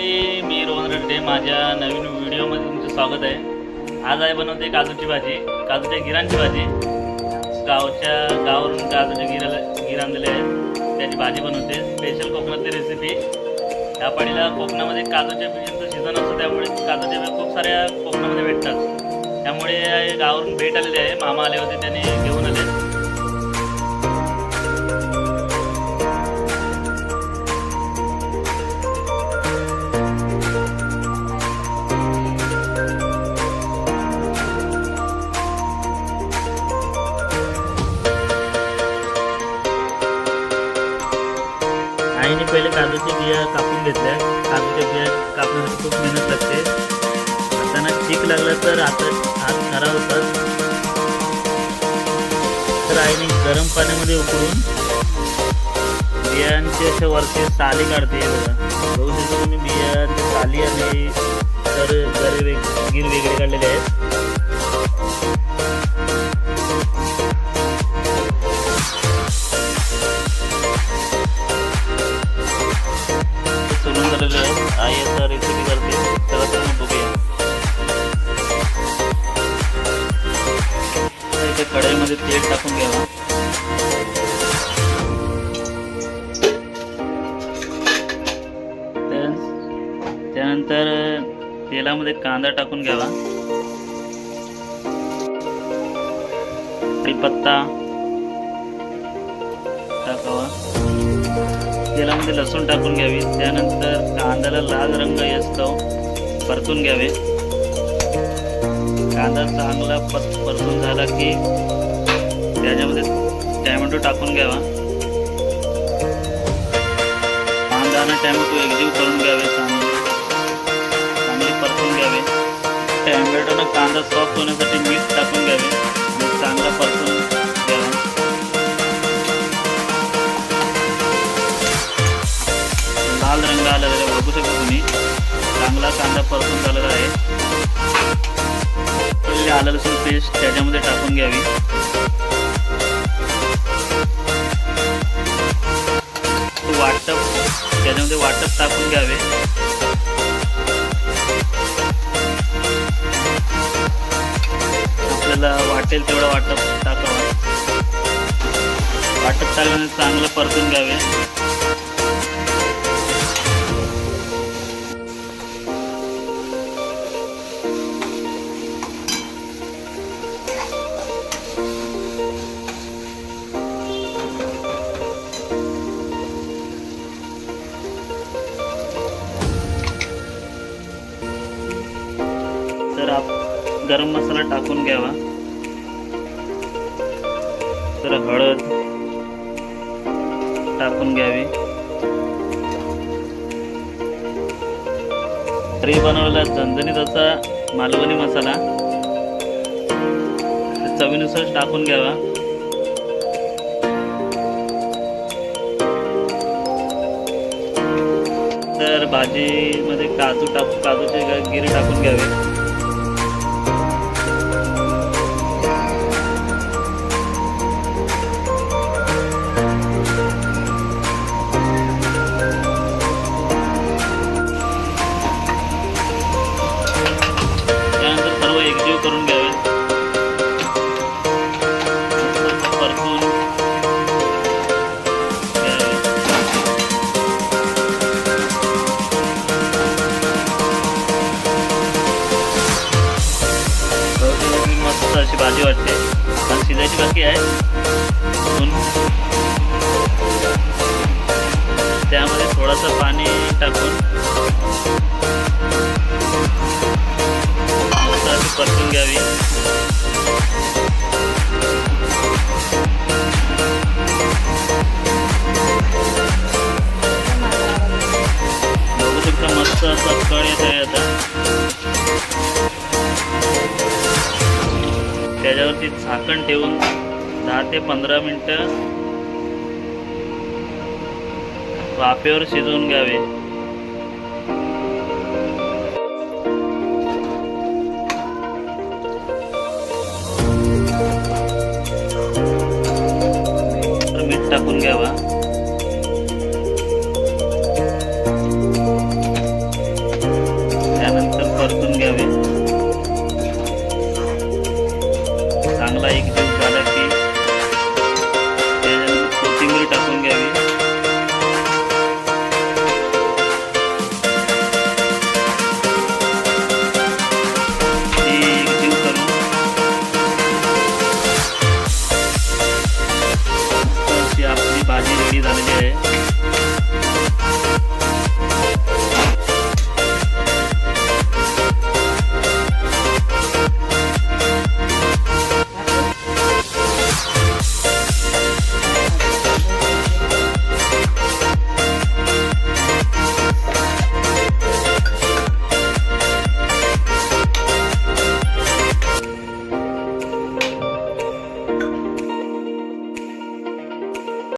हे मी रोहन रेड्डे माझ्या नवीन व्हिडिओमध्ये तुमचं स्वागत आहे. आज आहे बनवते काजूची भाजी. काजूच्या गिरांची भाजी. गावच्या गावावरून काजूच्या गिराला गिर आणलेले आहेत त्याची भाजी बनवते. स्पेशल कोकणातली रेसिपी या पाणीला कोकणामध्ये काजूच्या बियांचं सीझन असतं त्यामुळे काजूच्या बिया खूप साऱ्या कोकणामध्ये भेटतात. त्यामुळे गावावरून भेट आलेली आहे. मामा आले होते त्याने घेऊन आले. आईने पहिले काजूच्या बिया कापून घेतल्या. काजूच्या बिया कापण्यासाठी खूप मेहनत लागते. हाताना लागलं तर आता हात खराब होतात. तर आईने गरम पाण्यामध्ये उकळून बियांचे असे वरचे साली काढते. बघू शकतो तुम्ही बियांचे साली आणि तर गरे वेग गिर वेगळे काढलेले आहेत. ते कढईमध्ये तेल टाकून घ्यावा. त्यानंतर तेलामध्ये कांदा टाकून घ्यावा. कढीपत्ता टाकावा. तेलामध्ये लसूण टाकून घ्यावी. त्यानंतर कांद्याला लाल रंग येतो परतून घ्यावे. कांदा चांगला पत परतून झाला की त्याच्यामध्ये टॅमॅटो टाकून घ्यावा. कांदा आणि टॅमॅटो एकजीव करून घ्यावे. चांगले चांगले परतून घ्यावे. टॅमॅटो आणि कांदा सॉफ्ट होण्यासाठी मीठ टाकून घ्यावे. आणि चांगला परतून घ्यावा. लाल रंग आलेला तरी बघू शकतो तुम्ही. चांगला कांदा परतून झालेला आहे. आलं लसूण पेस्ट त्याच्यामध्ये टाकून घ्यावी. वाटप त्याच्यामध्ये वाटप टाकून घ्यावे. आपल्याला वाटेल तेवढं वाटप टाकावं. वाटप टाकल्याने चांगलं परतून घ्यावे. गरम मसाला टाकून घ्यावा. तर हळद टाकून घ्यावी. घरी बनवलेला झणझणीत असा मालवणी मसाला चवीनुसार टाकून घ्यावा. तर भाजीमध्ये काजू टाक काजूचे गिरी टाकून घ्यावे. भाजी वाटते. आणि शिजायची बाकी आहे. त्यामध्ये थोडंसं पाणी टाकून. परतून घ्यावी. त्याच्यावरती झाकण ठेवून दहा ते पंधरा मिनटं वाफेवर शिजवून घ्यावे. मीठ टाकून घ्यावा.